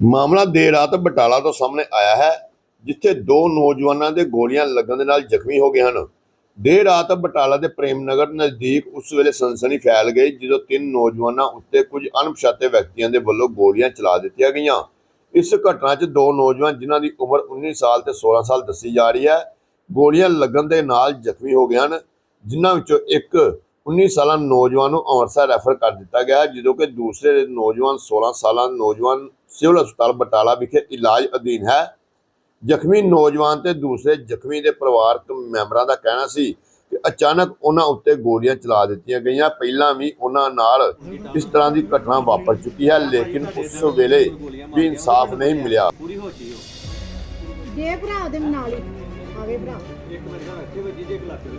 ਮਾਮਲਾ ਦੇਰ ਰਾਤ ਬਟਾਲਾ ਤੋਂ ਸਾਹਮਣੇ ਆਇਆ ਹੈ, ਜਿੱਥੇ ਦੋ ਨੌਜਵਾਨਾਂ ਦੇ ਗੋਲੀਆਂ ਲੱਗਣ ਦੇ ਨਾਲ ਜ਼ਖਮੀ ਹੋ ਗਏ ਹਨ। ਦੇਰ ਰਾਤ ਬਟਾਲਾ ਦੇ ਪ੍ਰੇਮ ਨਗਰ ਨਜ਼ਦੀਕ ਉਸ ਵੇਲੇ ਸਨਸਨੀ ਫੈਲ ਗਈ, ਜਦੋਂ ਤਿੰਨ ਨੌਜਵਾਨਾਂ ਉੱਤੇ ਕੁਝ ਅਣਪਛਾਤੇ ਵਿਅਕਤੀਆਂ ਦੇ ਵੱਲੋਂ ਗੋਲੀਆਂ ਚਲਾ ਦਿੱਤੀਆਂ ਗਈਆਂ। ਇਸ ਘਟਨਾ 'ਚ ਦੋ ਨੌਜਵਾਨ ਜਿਨ੍ਹਾਂ ਦੀ ਉਮਰ 19 ਸਾਲ ਤੇ 16 ਸਾਲ ਦੱਸੀ ਜਾ ਰਹੀ ਹੈ, ਗੋਲੀਆਂ ਲੱਗਣ ਦੇ ਨਾਲ ਜ਼ਖਮੀ ਹੋ ਗਏ ਹਨ, ਜਿਨ੍ਹਾਂ ਵਿੱਚੋਂ ਇੱਕ 19 ਸਾਲਾ ਨੌਜਵਾਨ ਨੂੰ ਅੰਮ੍ਰਿਤਸਰ ਰੈਫਰ ਕਰ ਦਿੱਤਾ ਗਿਆ ਜਦੋਂ ਕਿ ਦੂਸਰੇ ਨੌਜਵਾਨ 16 ਸਾਲਾ ਨੌਜਵਾਨ ਸਿਵਲ ਹਸਪਤਾਲ ਬਟਾਲਾ ਵਿਖੇ ਇਲਾਜ ਅਧੀਨ ਹੈ। ਜ਼ਖਮੀ ਨੌਜਵਾਨ ਤੇ ਦੂਸਰੇ ਜ਼ਖਮੀ ਦੇ ਪਰਿਵਾਰਕ ਮੈਂਬਰਾਂ ਦਾ ਕਹਿਣਾ ਸੀ ਕਿ ਅਚਾਨਕ ਉਹਨਾਂ ਉੱਤੇ ਗੋਲੀਆਂ ਚਲਾ ਦਿੱਤੀਆਂ ਗਈਆਂ। ਪਹਿਲਾਂ ਵੀ ਉਹਨਾਂ ਨਾਲ ਇਸ ਤਰ੍ਹਾਂ ਦੀ ਘਟਨਾ ਵਾਪਰ ਚੁੱਕੀ ਹੈ ਲੇਕਿਨ ਉਸ ਵੇਲੇ ਵੀ ਇਨਸਾਫ ਨਹੀਂ ਮਿਲਿਆ। ਭਰਾ ਦੇ ਆਵੇ ਭਰਾ। ਇੱਕ ਇੱਥੇ ਵੱਜੀ ਜੇ ਇੱਕ ਵੱਜੀ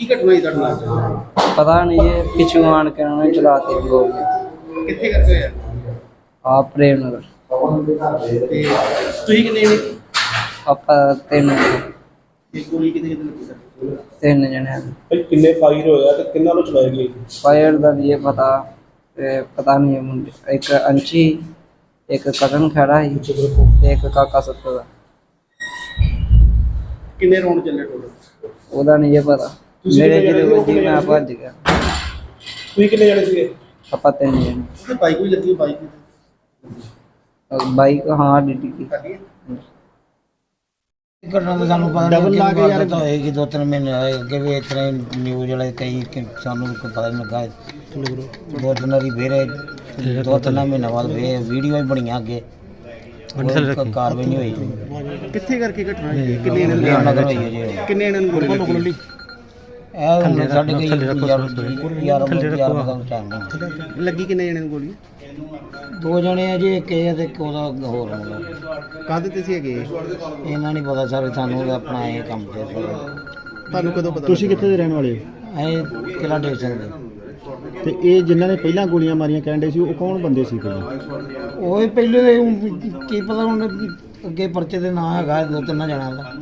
ਕੀ ਘਟਨਾ ਹੀ ਤੁਹਾਡੇ ਨਾਲ? ਪਤਾ ਨਹੀਂ ਇਹ ਪਿੱਛੋਂ ਆਣ ਕੇ ਉਹਨਾਂ ਨੇ ਚਲਾਤੀ ਗੋਲੀ। ਕਿੱਥੇ ਕਰਕੇ ਹੋਇਆ? ਆ ਪ੍ਰੇਮ ਨਗਰ ਤੇ ਤੁਸੀਂ ਕਿੰਨੇ ਨੇ ਆਪਾਂ ਤਿੰਨ ਇਹ ਗੋਲੀ ਕਿਤੇ ਕਿਤੇ ਲੱਗੀ ਸਰ? ਤਿੰਨ ਜਣੇ ਆ ਭਾਈ ਕਿੰਨੇ ਫਾਇਰ ਹੋਇਆ ਤੇ ਕਿੰਨਾਂ ਨੂੰ ਚਲਾਈ ਗਈ? ਫਾਇਰ ਦਾ ਨਹੀਂ ਇਹ ਪਤਾ ਤੇ ਪਤਾ ਨਹੀਂ ਇਹ ਮੁੰਡੇ ਇੱਕ ਅੰਚੀ ਇੱਕ ਕਟਨ ਖੜਾ ਸੀ ਤੇ ਇੱਕ ਕਾਕਾ ਸੱਤੋ ਦਾ। ਕਿੰਨੇ ਰੌਂਡ ਚੱਲੇ ਟੋਟਲ ਉਹਦਾ ਨਹੀਂ ਇਹ ਪਤਾ। ਤੁਸੀਂ ਮੇਰੇ ਕਿੰਨੇ ਜਿਹੜੇ ਜਣੇ ਵੱਜੀ ਸੀ? ਮੈਂ ਭੱਜ ਗਿਆ। ਤੁਸੀਂ ਕਿੰਨੇ ਜਣੇ ਸੀਗੇ? ਆਪਾਂ ਤਿੰਨ ਜਣੇ। ਤੇ ਬਾਈਕ ਵੀ ਲੱਗੀ ਬਾਈਕ ਬਾਈਕ ਹਾਂ ਡਿੱਡੀ ਦੀ ਕੱਢੀ ਘਟਨਾ ਤਾਂ ਸਾਨੂੰ ਪਤਾ Double ਲਾ ਕੇ ਯਾਰ- ਤਾਂ ਹੋਏਗੀ ਦੋ ਤਿੰਨ ਮਹੀਨੇ ਹੋਏ ਅੱਗੇ ਵੀ ਤਰ੍ਹਾਂ ਨਿਊਜ਼ ਵਾਲੇ ਕਈ ਕਿ ਸਾਨੂੰ ਕੋਈ ਪਤਾ ਨਹੀਂ ਲੱਗਾ। ਦੋ ਤਿੰਨ ਵਾਰੀ ਫੇਰ ਦੋ ਤਿੰਨ ਮਹੀਨੇ ਬਾਅਦ ਫੇਰ ਵੀਡੀਓ ਵੀ ਬਣੀਆਂ ਅੱਗੇ। ਕੋਈ ਕਾਰਵਾਈ ਨਹੀਂ ਹੋਈ। ਕਿੱਥੇ ਕਰਕੇ ਘਟਨਾ ਹੋਈ? ਕਿੰਨੇ ਇਹਨਾਂ ਨੂੰ ਹੈ ਜੀ। ਕਿੰਨੇ ਇਹਨਾਂ ਨੂੰ ਗੋਲੀ ਲੱਗੀ? ਇਹ ਸਾਡੇ ਕੋਈ ਯਾਰ ਯਾਰ ਯਾਰ ਦਾ ਟਾਈਮ ਨਹੀਂ ਲੱਗੀ ਕਿੰਨੇ ਜਣੇ ਨੂੰ ਗੋਲੀ? ਦੋ ਜਣੇ ਆ ਜੀ ਇੱਕ ਇਹ ਆ ਤੇ ਇੱਕ ਉਹਦਾ ਹੋਰ ਮੁੰਡਾ ਕਾਹਦੇ ਤੇ ਸੀ ਹੈਗੇ ਇਹਨਾਂ ਨਹੀਂ ਪਤਾ ਸਾਰੇ ਸਾਨੂੰ ਆਪਣਾ ਇਹ ਕੰਮ ਤੇ ਤੁਹਾਨੂੰ ਕਦੋਂ ਪਤਾ ਤੁਸੀਂ ਕਿੱਥੇ ਦੇ ਰਹਿਣ ਵਾਲੇ ਹੋ? ਇਹ ਕਿਲਾ ਦੇ। ਸਕਦੇ ਤੇ ਇਹ ਜਿਨ੍ਹਾਂ ਨੇ ਪਹਿਲਾਂ ਗੋਲੀਆਂ ਮਾਰੀਆਂ ਕਹਿੰਦੇ ਸੀ ਉਹ ਕੌਣ ਬੰਦੇ ਸੀ ਪਹਿਲਾਂ? ਉਹ ਪਹਿਲੇ ਦੇ ਕੀ ਪਤਾ ਹੁਣ ਅੱਗੇ ਪਰਚੇ ਦੇ ਨਾਂ ਹੈਗਾ ਦੋ ਤਿੰਨ ਜਣਾਂ ਦਾ।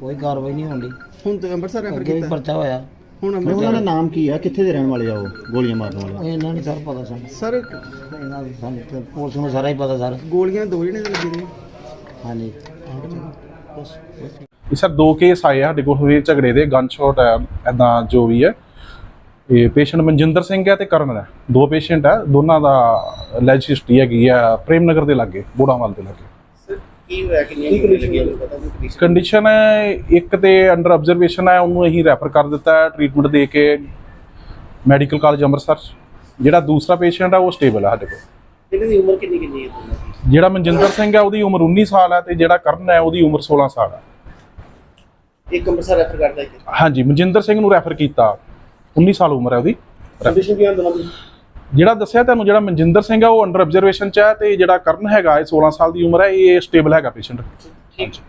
ਕੋਈ ਕਾਰਵਾਈ ਨਹੀਂ ਹੁੰਦੀ ਹੁਣ ਤੇ ਅੰਮ੍ਰਿਤਸਰ ਰੈਫਰ ਅੱਗੇ ਵੀ ਕੀਤਾ। ਪਰਚਾ ਹੋਇਆ। ਹੁਣ ਉਹਨਾਂ ਦਾ ਅੰਮ੍ਰਿਤਸਰ ਨਾਮ ਕੀ ਆ? ਕਿੱਥੇ ਦੇ ਰਹਿਣ ਵਾਲੇ ਆ ਉਹ ਗੋਲੀਆਂ ਮਾਰਨ ਵਾਲੇ? ਇਹਨਾਂ ਨਹੀਂ ਸਰ ਪਤਾ ਸਾਨੂੰ। ਸਰ ਇਹਨਾਂ ਦੀ ਸਾਨੂੰ ਤੇ ਪੁਲਿਸ ਨੂੰ ਸਾਰਾ ਹੀ ਪਤਾ ਸਰ। ਗੋਲੀਆਂ ਦੋ ਜਣੇ ਦੇ ਲੱਗੀ ਨੇ ਹਾਂਜੀ। ਇਹ ਸਰ ਦੋ ਕੇਸ ਆਏ ਆ ਸਾਡੇ ਕੋਲ ਹੋਏ ਝਗੜੇ ਦੇ ਗਨ ਸ਼ਾਟ ਐਦਾਂ ਜੋ ਵੀ ਹੈ। ਇਹ ਪੇਸ਼ੈਂਟ ਮਨਜਿੰਦਰ ਸਿੰਘ ਹੈ ਤੇ ਕਰਨ ਹੈ ਦੋ ਪੇਸ਼ੈਂਟ ਹੈ ਦੋਨਾਂ ਦਾ ਲੈਜ ਹਿਸਟਰੀ ਹੈਗੀ ਆ ਪ੍ਰੇਮ ਨਗਰ ਦੇ ਲਾਗੇ ਬੋੜਾਵਾਲ ਦੇ ਲਾਗੇ। ਕੀ ਹੋਇਆ? ਕਿੰਨੀਆਂ ਗੋਲੀਆਂ ਲੱਗੀਆਂ? ਪਤਾ ਨਹੀਂ ਕੰਡੀਸ਼ਨ ਕੰਡੀਸ਼ਨ ਹੈ ਇੱਕ ਤੇ ਅੰਡਰ ਆਬਜ਼ਰਵੇਸ਼ਨ ਹੈ ਉਹਨੂੰ ਅਸੀਂ ਰੈਫਰ ਕਰ ਦਿੱਤਾ ਹੈ ਟ੍ਰੀਟਮੈਂਟ ਦੇ ਕੇ ਮੈਡੀਕਲ ਕਾਲਜ ਅੰਮ੍ਰਿਤਸਰ 'ਚ। ਜਿਹੜਾ ਦੂਸਰਾ ਪੇਸ਼ੈਂਟ ਹੈ ਉਹ ਸਟੇਬਲ ਹੈ ਸਾਡੇ ਕੋਲ। ਇਹਨਾਂ ਦੀ ਉਮਰ ਕਿੰਨੀ ਕਿੰਨੀ ਹੈ? ਦੋਨਾਂ ਦੀ? ਜਿਹੜਾ ਮਨਜਿੰਦਰ ਸਿੰਘ ਹੈ ਉਹਦੀ ਉਮਰ 19 ਸਾਲ ਹੈ ਤੇ ਜਿਹੜਾ ਕਰਨ ਹੈ ਉਹਦੀ ਉਮਰ 16 ਸਾਲ ਹੈ। ਇੱਕ ਅੰਮ੍ਰਿਤਸਰ ਰੈਫਰ ਕਰਦਾ ਇੱਕ ਹਾਂਜੀ ਮਨਜਿੰਦਰ ਸਿੰਘ ਨੂੰ ਰੈਫਰ ਕੀਤਾ। 19 ਸਾਲ ਉਮਰ ਹੈ ਉਹਦੀ। ਕੰਡੀਸ਼ਨ ਕੀ ਦੋਨਾਂ ਦੀ? ਜਿਹੜਾ ਦੱਸਿਆ ਤੁਹਾਨੂੰ ਜਿਹੜਾ ਮਨਜਿੰਦਰ ਸਿੰਘ ਹੈ ਉਹ ਅੰਡਰ ਆਬਜ਼ਰਵੇਸ਼ਨ ਚ ਹੈ ਤੇ ਜਿਹੜਾ ਕਰਨ ਹੈਗਾ ਇਹ 16 ਸਾਲ ਦੀ ਉਮਰ ਹੈ ਇਹ ਸਟੇਬਲ ਹੈਗਾ ਪੇਸ਼ੈਂਟ ਠੀਕ।